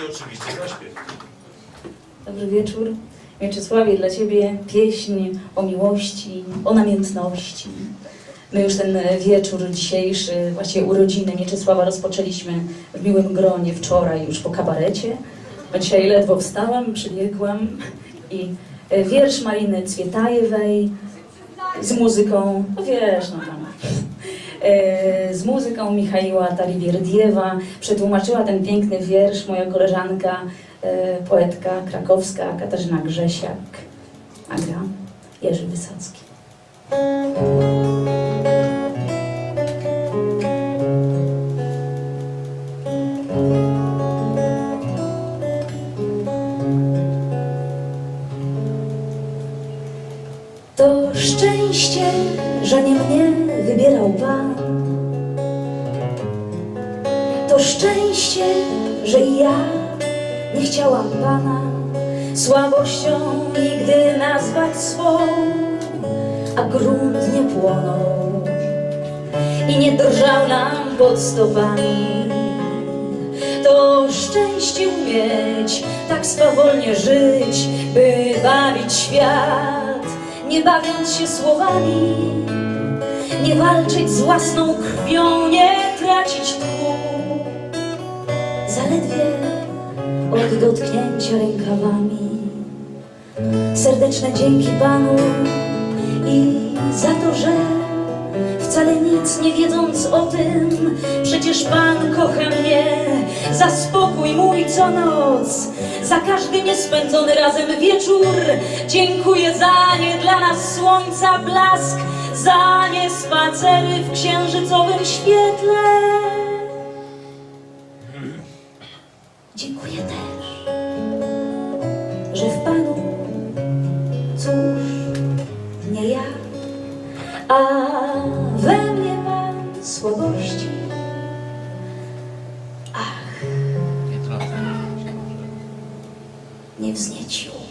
i oczywiście zaśpiew. Dobry wieczór. Mieczysławie, dla Ciebie pieśń o miłości, o namiętności. My już ten wieczór dzisiejszy, właściwie urodziny Mieczysława rozpoczęliśmy w miłym gronie wczoraj już po kabarecie. Dzisiaj ledwo wstałam, przybiegłam i e, wiersz Mariny Cwietajewej z muzyką, no wiesz, no tam, z muzyką Michaiła Taliwierdiewa. Przetłumaczyła ten piękny wiersz moja koleżanka, e, poetka krakowska Katarzyna Grzesiak, a gra Jerzy Wysocki. To szczęście, że nie mnie wybierał Pan. To szczęście, że i ja nie chciałam Pana słabością nigdy nazwać swą, a grunt nie płonął i nie drżał nam pod stopami. To szczęście umieć tak swawolnie żyć, by bawić świat, nie bawiąc się słowami, nie walczyć z własną krwią, nie tracić tchu. Zaledwie od dotknięcia rękawami. Serdeczne dzięki Panu i za to, że wcale nic nie wiedząc o tym, przecież Pan kocha mnie za spokój mój co noc, za każdy niespędzony razem wieczór. Dziękuję za nie dla nas słońca blask, za nie spacery w księżycowym świetle. Dziękuję też, że w Panu, cóż, nie ja, a we mnie Pan słabości. невзначай.